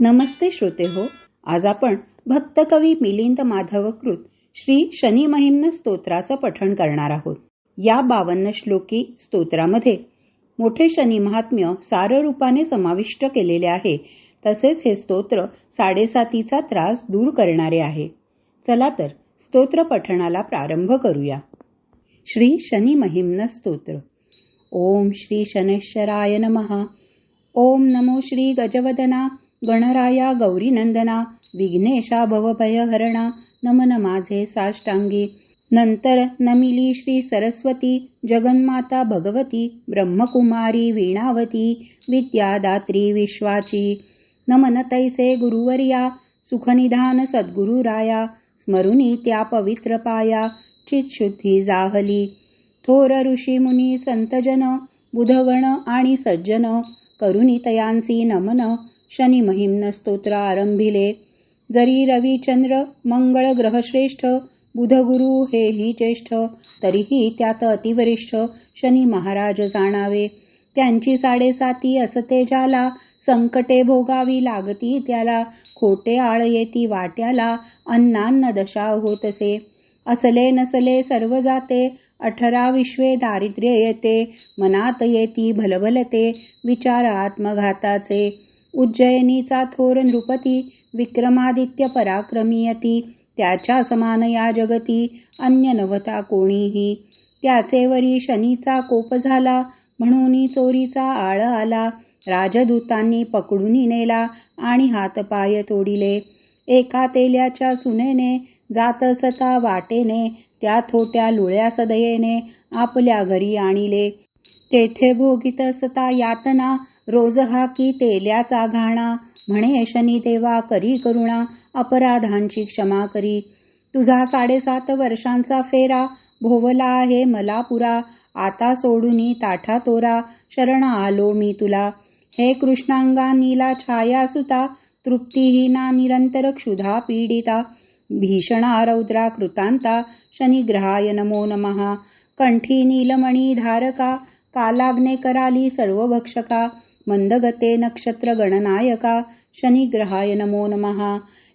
नमस्ते श्रोते हो आज आपण भक्तकवी मिलिंद माधवकृत श्री शनी महिम्न स्तोत्राचं पठण करणार आहोत. या बावन्न श्लोकी स्तोत्रामध्ये मोठे शनी महात्म्य सार रूपाने समाविष्ट केलेले आहे तसेच हे स्तोत्र साडेसातीचा त्रास दूर करणारे आहे. चला तर स्तोत्र पठणाला प्रारंभ करूया. श्री शनी महिम्न स्तोत्र. ओम श्री शनेश्वराय नमः. ओम नमो श्री गजवदना. गणराया गौरीनंदना विघ्नेशा भवभयहरणा नमन माझे साष्टांगी. नंतर नमिली श्री सरस्वती जगन्माता भगवती ब्रह्मकुमारी वीणावती विद्यादात्री विश्वाची. नमन तैसे गुरुवर्या सुखनिधान सद्गुरुराया स्मरुनी त्या पवित्र पाया चितशुद्धी जाहली. थोर ऋषी मुनी संतजन बुधगण आणि सज्जन करुणी तयांसी नमन शनी महिम्न स्तोत्र आरंभिले जरी रविचंद्र मंगळ ग्रहश्रेष्ठ बुधगुरु हे ही ज्येष्ठ तरीही त्यात अतिवरिष्ठ शनी महाराज जाणावे. त्यांची साडेसाती असते ज्याला संकटे भोगावी लागती त्याला खोटे आळ येती वाट्याला अन्नान्न दशा होतसे. असले नसले सर्व जाते अठरा विश्वे दारिद्र्य येते मनात येती भलभलते विचार आत्मघाताचे उज्जयिनीचा थोर नृपती विक्रमादित्य पराक्रमीयती त्याच्या समान या जगती अन्य नवता कोणीही. त्याचे वरी शनीचा कोप झाला म्हणून चोरीचा आळ आला राजदूतांनी पकडून नेला आणि हातपाय तोडिले. एका तेल्याच्या सुनेने जात सता वाटेने त्या थोट्या लुळ्या सदयेने आपल्या घरी आणिले. तेथे भोगित सता यातना रोज हा की तेल्याचा घाणा. म्हणे शनी देवा करी करुणा अपराधांची क्षमा करी. तुझा साडेसात वर्षांचा फेरा भोवला आहे मला पुरा आता सोडूनी ताठा तोरा शरण आलो मी तुला. हे कृष्णांगा नीला छाया सुता तृप्तीहीना निरंतर क्षुधा पीडिता. भीषणा रौद्रा कृतांता शनिग्रहाय नमो नमः कंठी नीलमणी धारका कालाग्ने कराली सर्व भक्षका मंदगते नक्षत्र गणनायका शनिग्रहाय नमो नमः।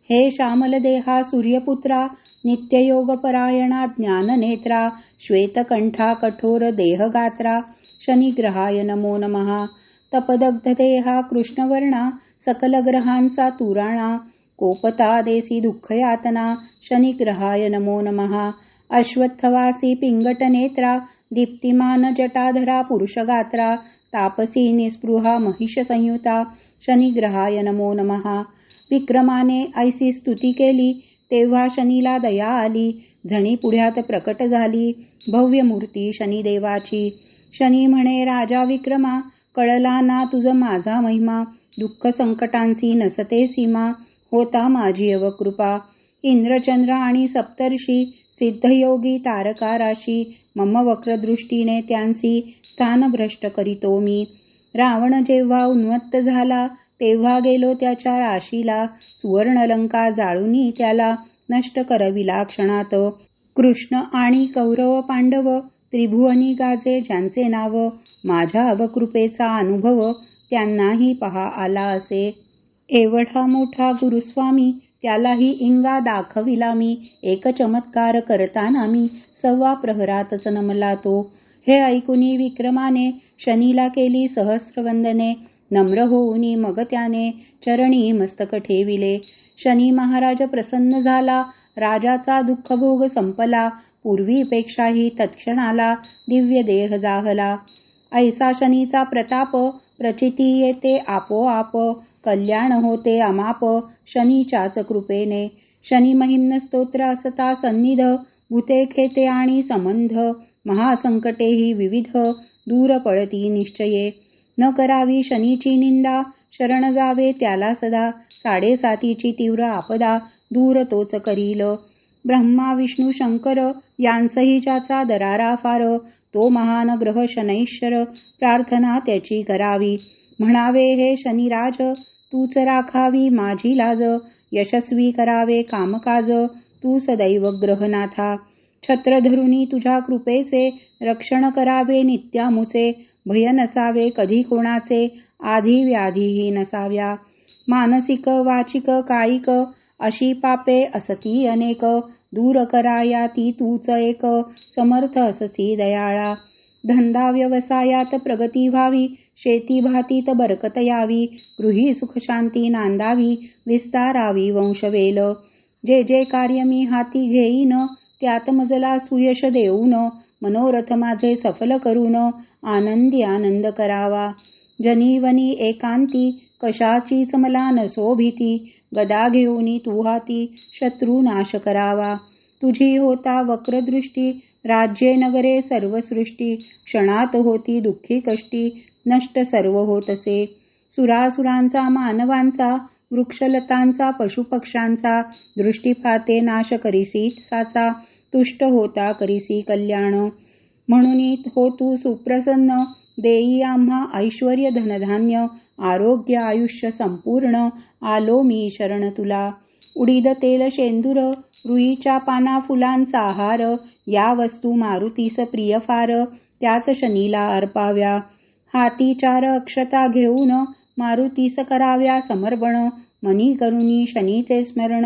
हे श्यामलदेहा सूर्यपुत्रा नित्ययोगपरायणा ज्ञाननेत्रा श्वेतकंठा कठोर देहगात्रा शनिग्रहाय नमो नमः। तपदग्धदेहा कृष्णवर्णा सकलग्रहांचा तुराणा कोपतादेसी दुःखयातना शनिग्रहाय नमो नमः। अश्वत्थवासी पिंगटनेत्रा दीप्तिमान जटाधरा पुरुषगात्रा तापसी निस्पृहा महिषसंयुता शनिग्रहाय नमो नमः। विक्रमाने ऐसी स्तुती केली तेव्हा शनीला दया आली झणी पुढ्यात प्रकट झाली भव्य मूर्ती शनिदेवाची. शनी म्हणे राजा विक्रमा कळला ना तुझ माझा महिमा दुःख संकटांसी नसते सीमा होता माझी अवकृपा. इंद्रचंद्र आणि सप्तर्षी सिद्धयोगी तारकाराशी मम वक्रदृष्टीने त्यांसी स्थानभ्रष्ट करीतो मी. रावण जेव्हा उन्मत्त झाला तेव्हा गेलो त्याच्या राशीला. सुवर्णलंका जाळूनी त्याला नष्ट करविला क्षणात. कृष्ण आणि कौरव पांडव त्रिभुवनी गाजे ज्यांचे नाव माझ्या अवकृपेचा अनुभव त्यांनाही पहा आला असे. एवढा मोठा गुरुस्वामी त्यालाही इंगा दाखविला मी. एक चमत्कार करताना मी सव्वा प्रहरातच नमला तो. हे ऐकुनी विक्रमाने शनीला केली सहस्रवंदने. नम्र होऊनी मग त्याने चरणी मस्तक ठेविले. शनी महाराज प्रसन्न झाला. राजाचा दुःखभोग संपला. पूर्वीपेक्षाही तत्क्षणाला दिव्य देह जाहला ऐसा शनीचा प्रताप प्रचिती येते आपोआप. कल्याण होते अमाप शनीच्याच कृपेने. शनी महिम्न स्तोत्र असता सन्निध भूते खेते आणि संबंध. महासंकटेही विविध दूर पळती निश्चये. न करावी शनीची निंदा शरण जावे त्याला सदा. साडेसातीची तीव्र आपदा दूर तोच करील. ब्रह्मा विष्णू शंकर यांसही ज्याचा दरारा फार तो महान ग्रह शनैश्वर. प्रार्थना त्याची करावी. म्हणावे हे शनिराज तूच राखावी माझी लाज यशस्वी करावे कामकाज तू सदैव ग्रहनाथा छत्र धरुनी तुझ्या कृपेचे रक्षण करावे नित्यामुचे भय नसावे कधी कोणाचे आधी व्याधीही नसाव्या. मानसिक वाचिक कायिक अशी पापे असती अनेक दूर कराया ती तूच एक समर्थ अससी दयाळा. धंदा व्यवसायात प्रगती व्हावी शेती भातीत बरकत यावी गृही सुखशांती नांदावी विस्तारावी वंशवेल. जे जे कार्य मी हाती घेईन त्यात मजला सुयश देऊन मनोरथ माझे सफल करून आनंदी आनंद करावा. जनीवनी एकांती कशाचीच मला नसो भीती गदा घेऊनी तू हाती शत्रू नाश करावा. तुझी होता वक्रदृष्टी राज्ये नगरे सर्व सृष्टी क्षणात होती दुःखी कष्टी नष्ट सर्व होत असे. सुरासुरांचा मानवांचा वृक्षलतांचा पशुपक्ष्यांचा दृष्टीपाते नाश करीसी साचा. तुष्ट होता करीसी कल्याण. म्हणून हो तू सुप्रसन्न. देई आम्हा ऐश्वर धनधान्य. आरोग्य आयुष्य संपूर्ण. आलो मी शरण तुला. उडीद तेल शेंदूर. रुईच्या पाना फुलांचा आहार. या वस्तू मारुतीस प्रिय फार त्याच शनीला अर्पाव्या. हाती चार अक्षता घेऊन मारुतीस कराव्या समर्पण. मनी करुणी शनीचे स्मरण.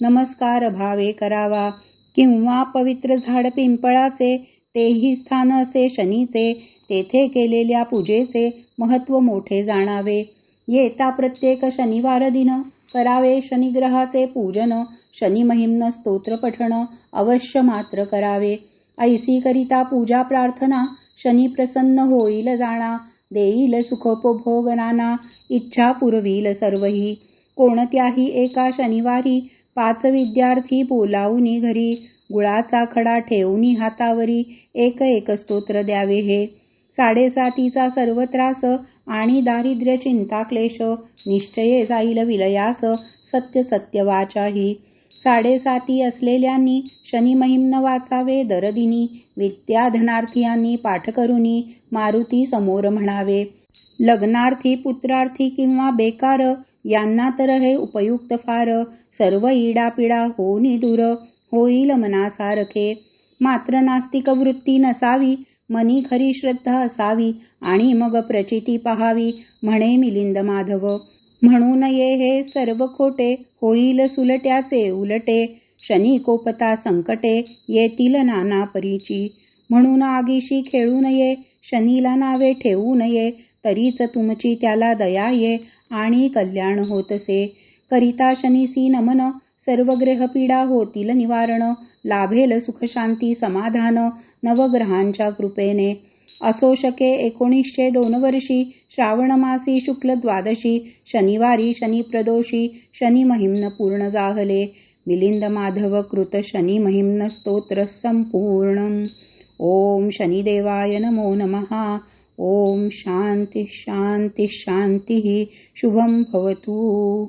नमस्कार भावे करावा. किंवा पवित्र झाड पिंपळाचे तेही स्थान असे शनीचे तेथे केलेल्या पूजेचे महत्त्व मोठे जाणावे. येता प्रत्येक शनिवार दिन करावे शनिग्रहाचे पूजन. शनी स्तोत्र पठण अवश्य मात्र करावे. ऐसी करिता पूजा प्रार्थना शनी प्रसन्न होईल जाणा देईल सुखोपभोग नाना इच्छा पुरवील सर्वही. कोणत्याही एका शनिवारी पाच विद्यार्थी बोलावूनी घरी गुळाचा खडा ठेवूनी हातावरी एक एक स्तोत्र द्यावे हे. साडेसातीचा सर्व त्रास आणि दारिद्र्य चिंता क्लेश निश्चये जाईल विलयास सत्य सत्य वाचाही साडेसाती असलेल्यांनी शनिमहिम्न वाचावे दरदिनी विद्याधनार्थीयांनी पाठकरुनी मारुती समोर म्हणावे. लग्नार्थी पुत्रार्थी किंवा बेकार यांना तर हे उपयुक्त फार. सर्व इडापिडा हो दूर होईल मनासारखे. मात्र नास्तिक वृत्ती नसावी मनी खरी श्रद्धा असावी आणि मग प्रचिती पहावी म्हणे मिलिंद माधव. म्हणून ये हे सर्व खोटे होईल सुलट्याचे उलटे शनी कोपता संकटे येतील नाना परीची. म्हणून आगीशी खेळू नये शनीला नावे ठेवू नये तरीच तुमची त्याला दया ये आणि कल्याण होतसे. करिता शनीसी नमन सर्व ग्रहपीडा होतील निवारण लाभेल सुखशांती समाधान नवग्रहांच्या कृपेने. असो शके एकोणीसशे दोन वर्षी श्रावणमासी शुक्ल द्वादशी शनिवारी शनिप्रदोषी शनी महिम्न पूर्ण जाहले. मिलिंद माधव कृत शनि महिम्न स्तोत्र संपूर्ण ओम शनिदेवाय नमो नमः. ओम शांती शांती शांती. शुभम भवतु.